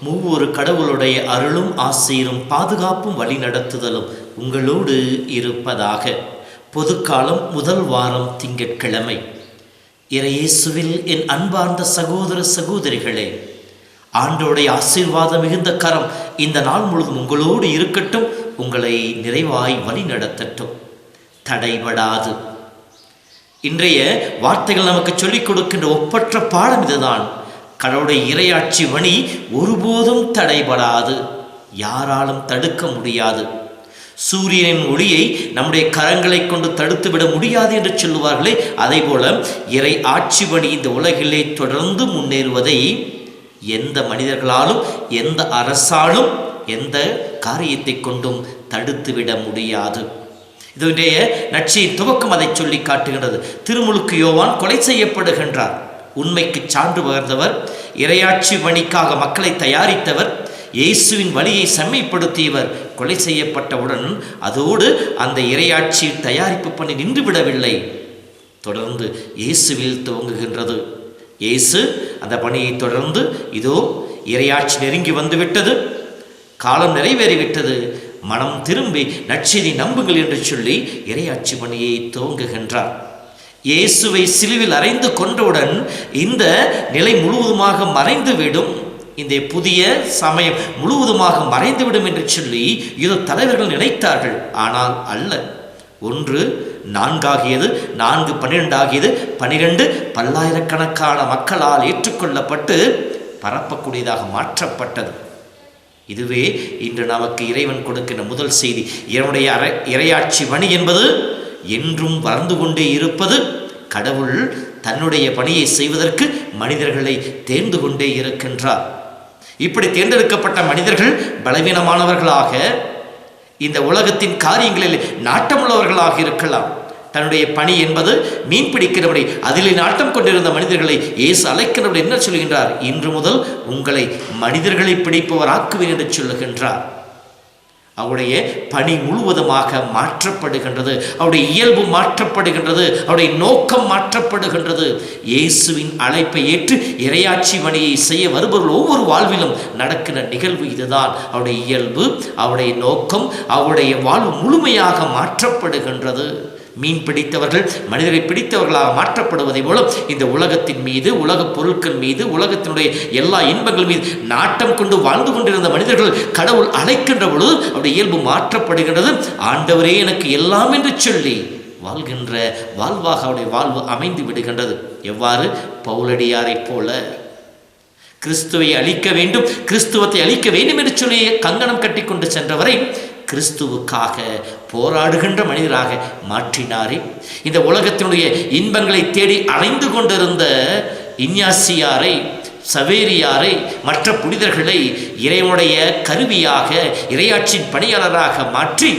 மூவொரு கடவுளுடைய அருளும் ஆசீரும் பாதுகாப்பும் வழிநடத்துதலும் உங்களோடு இருப்பதாக. பொதுக்காலம் முதல் வாரம் திங்கட்கிழமை. இறையேசுவில் என் அன்பார்ந்த சகோதர சகோதரிகளே ஆண்டோடைய ஆசீர்வாதம் மிகுந்த கரம் இந்த நாள் முழுவதும் உங்களோடு இருக்கட்டும் உங்களை நிறைவாய் வழி நடத்தட்டும் தடைபடாது. இன்றைய வார்த்தைகள் நமக்கு சொல்லிக் கொடுக்கின்ற ஒப்பற்ற பாடம் இதுதான். கடவுளுடைய இரையாட்சி வழி ஒருபோதும் தடைபடாது. யாராலும் தடுக்க முடியாது. சூரியனின் ஒளியை நம்முடைய கரங்களை கொண்டு தடுத்து விட முடியாது என்று சொல்லுவார்களே. அதே போல இறை ஆட்சி பணி இந்த உலகிலே தொடர்ந்து முன்னேறுவதை எந்த மனிதர்களாலும் எந்த அரசாலும் எந்த காரியத்தை கொண்டும் தடுத்துவிட முடியாது. இதனுடைய நட்சியின் துவக்கம் அதை சொல்லி காட்டுகின்றது. திருமுழுக்கு யோவான் கொலை செய்யப்படுகின்றார். உண்மைக்கு சான்று பகர்ந்தவர் இரையாட்சி பணிக்காக மக்களை தயாரித்தவர் இயேசுவின் வழியை செம்மைப்படுத்தியவர் கொலை செய்யப்பட்டவுடன் அதோடு அந்த இரையாட்சி தயாரிப்பு பணி நின்றுவிடவில்லை. தொடர்ந்து இயேசுவில் துவங்குகின்றது. இயேசு அந்த பணியை தொடர்ந்து இதோ இரையாட்சி நெருங்கி வந்துவிட்டது. காலம் நிறைவேறிவிட்டது. மனம் திரும்பி நற்செய்தி நம்புங்கள் என்று சொல்லி இரையாட்சி பணியை துவங்குகின்றார். இயேசுவை சிலுவில் அறைந்து கொண்டவுடன் இந்த நிலை முழுவதுமாக மறைந்துவிடும். இந்த புதிய சமயம் முழுவதுமாக மறைந்துவிடும் என்று சொல்லி இதோ தலைவர்கள் நினைத்தார்கள். ஆனால் அல்ல. ஒன்று நான்காகியது நான்கு பன்னிரெண்டு ஆகியது பனிரெண்டு பல்லாயிரக்கணக்கான மக்களால் ஏற்றுக்கொள்ளப்பட்டு பரப்பக்கூடியதாக மாற்றப்பட்டது. இதுவே இன்று நமக்கு இறைவன் கொடுக்கின்ற முதல் செய்தி. இவனுடைய அரை இரையாட்சி பணி என்பது என்றும் வளர்ந்து கொண்டே இருப்பது கடவுள் தன்னுடைய பணியை செய்வதற்கு மனிதர்களை தேர்ந்து கொண்டே இருக்கின்றார். இப்படி தேர்ந்தெடுக்கப்பட்ட மனிதர்கள் பலவீனமானவர்களாக இந்த உலகத்தின் காரியங்களில் நாட்டமுள்ளவர்களாக இருக்கலாம். தன்னுடைய பணி என்பது மீன் பிடிக்கிறபடி அதிலே நாட்டம் கொண்டிருந்த மனிதர்களை இயேசு அழைக்கிறபடி என்ன சொல்கின்றார்? இன்று முதல் உங்களை மனிதர்களை பிடிப்பவராக்குவேன் என்று சொல்லுகின்றார். அவருடைய பணி முழுவதுமாக மாற்றப்படுகின்றது. அவருடைய இயல்பு மாற்றப்படுகின்றது. அவருடைய நோக்கம் மாற்றப்படுகின்றது. இயேசுவின் அழைப்பை ஏற்று இரையாட்சி பணியை செய்ய வருபவர்கள் ஒவ்வொரு வாழ்விலும் நடக்கிற நிகழ்வு இதுதான். அவருடைய இயல்பு அவருடைய நோக்கம் அவருடைய வாழ்வு முழுமையாக மாற்றப்படுகின்றது. மீன் பிடித்தவர்கள் மனிதரை பிடித்தவர்களாக மாற்றப்படுவதை மூலம் இந்த உலகத்தின் மீது உலகப் பொருட்கள் மீது உலகத்தினுடைய எல்லா இன்பங்கள் மீது நாட்டம் கொண்டு வாழ்ந்து கொண்டிருந்த மனிதர்கள் கடவுள் அழைக்கின்ற பொழுது அவருடைய இயல்பு மாற்றப்படுகின்றது. ஆண்டவரே எனக்கு எல்லாம் என்று சொல்லி வாழ்கின்ற வாழ்வாக அவருடைய வாழ்வு அமைந்து விடுகின்றது. எவ்வாறு? பவுலடியாரைப் போல. கிறிஸ்துவை அழிக்க வேண்டும் கிறிஸ்துவத்தை அழிக்க வேண்டும் என்று சொல்லி கங்கணம் கட்டி கொண்டு சென்றவரை கிறிஸ்துவுக்காக போராடுகின்ற மனிதராக மாற்றினாரே. இந்த உலகத்தினுடைய இன்பங்களை தேடி அலைந்து கொண்டிருந்த இன்யாசியாரை சவேரியாரை மற்ற புனிதர்களை இறைவனுடைய கருவியாக இரையாற்றின் பணியாளராக மாற்றி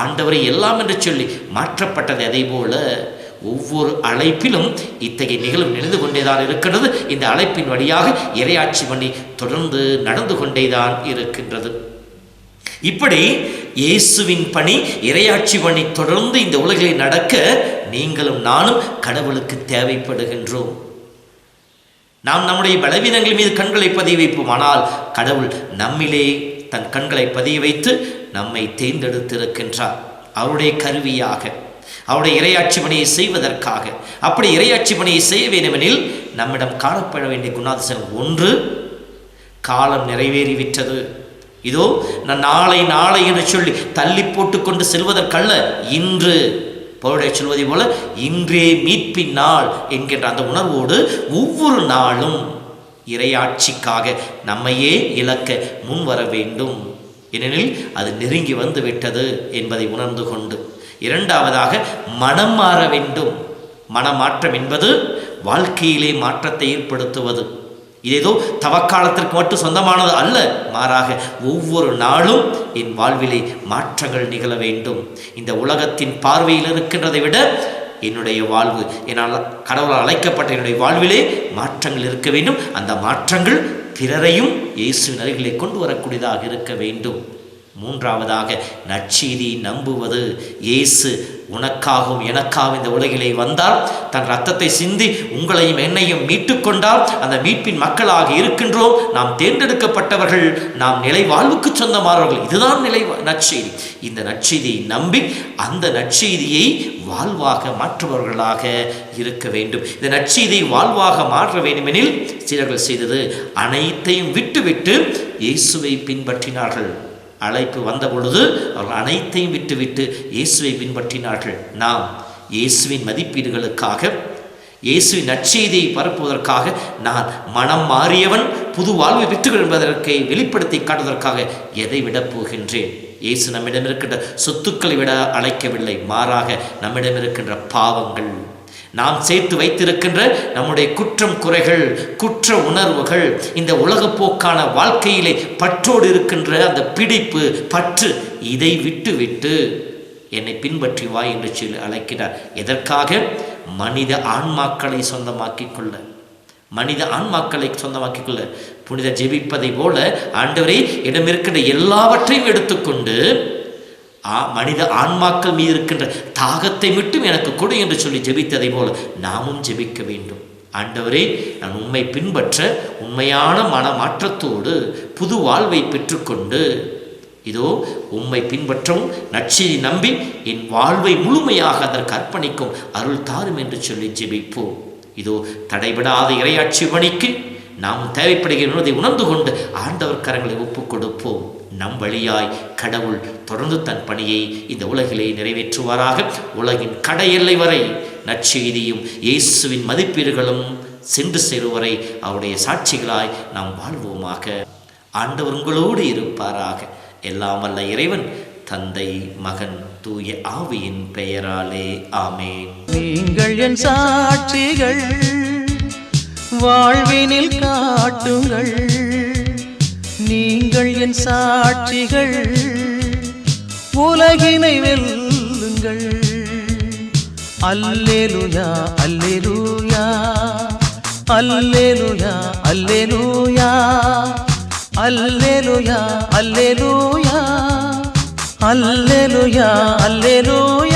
ஆண்டவரை எல்லாம் என்று சொல்லி மாற்றப்பட்டது அதே போல ஒவ்வொரு அழைப்பிலும் இத்தகைய நிகழ்வு நினைந்து கொண்டேதான் இருக்கின்றது. இந்த அழைப்பின் வழியாக இரையாட்சி பண்ணி தொடர்ந்து நடந்து கொண்டேதான் இருக்கின்றது. இப்படி இயேசுவின் பணி இரையாட்சி பணி தொடர்ந்து இந்த உலகில் நடக்க நீங்களும் நானும் கடவுளுக்கு தேவைப்படுகின்றோம். நாம் நம்முடைய பலவீனங்கள் மீது கண்களை பதிய வைப்போம். ஆனால் கடவுள் நம்மிலே தன் கண்களை பதிய வைத்து நம்மை தேர்ந்தெடுத்திருக்கின்றார். அவருடைய கருவியாக அவருடைய இரையாட்சி பணியை செய்வதற்காக. அப்படி இரையாட்சி பணியை செய்ய வேண்டுமெனில் நம்மிடம் காணப்பட வேண்டிய குணாதிசயம் ஒன்று காலம் நிறைவேறிவிட்டது. இதோ நான் நாளை நாளை என்று சொல்லி தள்ளி போட்டுக்கொண்டு செல்வதற்கல்ல இன்று. பவுடைய சொல்வதை போல இன்றே மீட்பின் நாள் என்கின்ற அந்த உணர்வோடு ஒவ்வொரு நாளும் இரையாட்சிக்காக நம்மையே இழக்க முன் வர வேண்டும். ஏனெனில் அது நெருங்கி வந்து விட்டது என்பதை உணர்ந்து கொண்டு. இரண்டாவதாக மனம் மாற வேண்டும். மனமாற்றம் என்பது வாழ்க்கையிலே மாற்றத்தை ஏற்படுத்துவது. இதேதோ தவக்காலத்திற்கு மட்டும் சொந்தமானது அல்ல. மாறாக ஒவ்வொரு நாளும் என் வாழ்விலே மாற்றங்கள் நிகழ வேண்டும். இந்த உலகத்தின் பார்வையில் இருக்கின்றதை விட என்னுடைய வாழ்வு என்னால் கடவுளால் அழைக்கப்பட்ட என்னுடைய வாழ்விலே மாற்றங்கள் இருக்க வேண்டும். அந்த மாற்றங்கள் பிறரையும் இயேசுவின் அருகிலே கொண்டு வரக்கூடியதாக இருக்க வேண்டும். மூன்றாவதாக நச்சீதி நம்புவது இயேசு உனக்காகவும் எனக்காகவும் இந்த உலகிலே வந்தால் தன் ரத்தத்தை சிந்தி உங்களையும் என்னையும் மீட்டு கொண்டால் அந்த மீட்பின் மக்களாக இருக்கின்றோம். நாம் தேர்ந்தெடுக்கப்பட்டவர்கள் நாம் நிலை வாழ்வுக்கு சொந்தமானவர்கள். இதுதான் நிலை நற்செய்தி. இந்த நற்செய்தியை நம்பி அந்த நற்செய்தியை வாழ்வாக மாற்றுபவர்களாக இருக்க வேண்டும். இந்த நற்செய்தியை வாழ்வாக மாற்ற வேண்டுமெனில் சிலர்கள் செய்தது அனைத்தையும் விட்டுவிட்டு இயேசுவை பின்பற்றினார்கள். அழைப்பு வந்த பொழுது அவர்கள் அனைத்தையும் விட்டுவிட்டு இயேசுவை பின்பற்றினார்கள். நாம் இயேசுவின் மதிப்பீடுகளுக்காக இயேசுவின் நற்செய்தியை பரப்புவதற்காக நான் மனம் மாறியவன் புது வாழ்வை பெற்றுக் என்பதற்கு வெளிப்படுத்தி காட்டுவதற்காக எதை விடப் போகின்றேன்? இயேசு நம்மிடம் இருக்கின்ற சொத்துக்களை விட அழைக்கவில்லை. மாறாக நம்மிடம் இருக்கின்ற பாவங்கள் நாம் சேர்த்து வைத்திருக்கின்ற நம்முடைய குற்றம் குறைகள் குற்ற உணர்வுகள் இந்த உலகப்போக்கான வாழ்க்கையிலே பற்றோடு இருக்கின்ற அந்த பிடிப்பு பற்று இதை விட்டு விட்டு என்னை பின்பற்றி வா என்று சொல்லி அழைக்கிறார். எதற்காக? மனித ஆன்மாக்களை சொந்தமாக்கிக் கொள்ள. மனித ஆன்மாக்களை சொந்தமாக்கிக் கொள்ள. புனித ஜெபிப்பதை போல இடம் இடமிருக்கின்ற எல்லாவற்றையும் எடுத்துக்கொண்டு மனித ஆன்மாக்கள் மீது இருக்கின்ற தாகத்தை மட்டும் எனக்கு கொடு என்று சொல்லி ஜெபித்ததை போல நாமும் ஜெபிக்க வேண்டும். ஆண்டவரே நான் உண்மை பின்பற்ற உண்மையான மன மாற்றத்தோடு புது வாழ்வை பெற்றுக்கொண்டு இதோ உம்மை பின்பற்றவும் நற்செய்தி நம்பி என் வாழ்வை முழுமையாக அதற்கு அர்ப்பணிக்கும் அருள் தாரும் என்று சொல்லி ஜெபிப்போம். இதோ தடைபடாத இரையாட்சி பணிக்கு நாம் தேவைப்படுகிறதை உணர்ந்து கொண்டு ஆண்டவர் கரங்களை ஒப்புக் கொடுப்போம். நம் வழியாய் கடவுள் தொடர்ந்து தன் பணியை இந்த உலகிலே நிறைவேற்றுவாராக. உலகின் கடை எல்லை வரை நற்செய்தியும் இயேசுவின் மதிப்பீடுகளும் சென்று சேருவரை அவருடைய சாட்சிகளாய் நாம் வாழ்வோமாக. ஆண்டவர் உங்களோடு இருப்பாராக. எல்லாம் வல்ல இறைவன் தந்தை மகன் தூய ஆவியின் பெயராலே. ஆமேன். நீங்கள் என் சாட்சிகள். வாழ்வினில் காட்டுங்கள். நீங்கள் என் சாட்சிகள். உலகினை வெல்லுங்கள். அல்லேலுயா அல்லேலூயா. அல்லேலுயா அல்லேலூயா. அல்லேலுயா அல்லேலூயா. அல்லேலுயா அல்லேலூயா.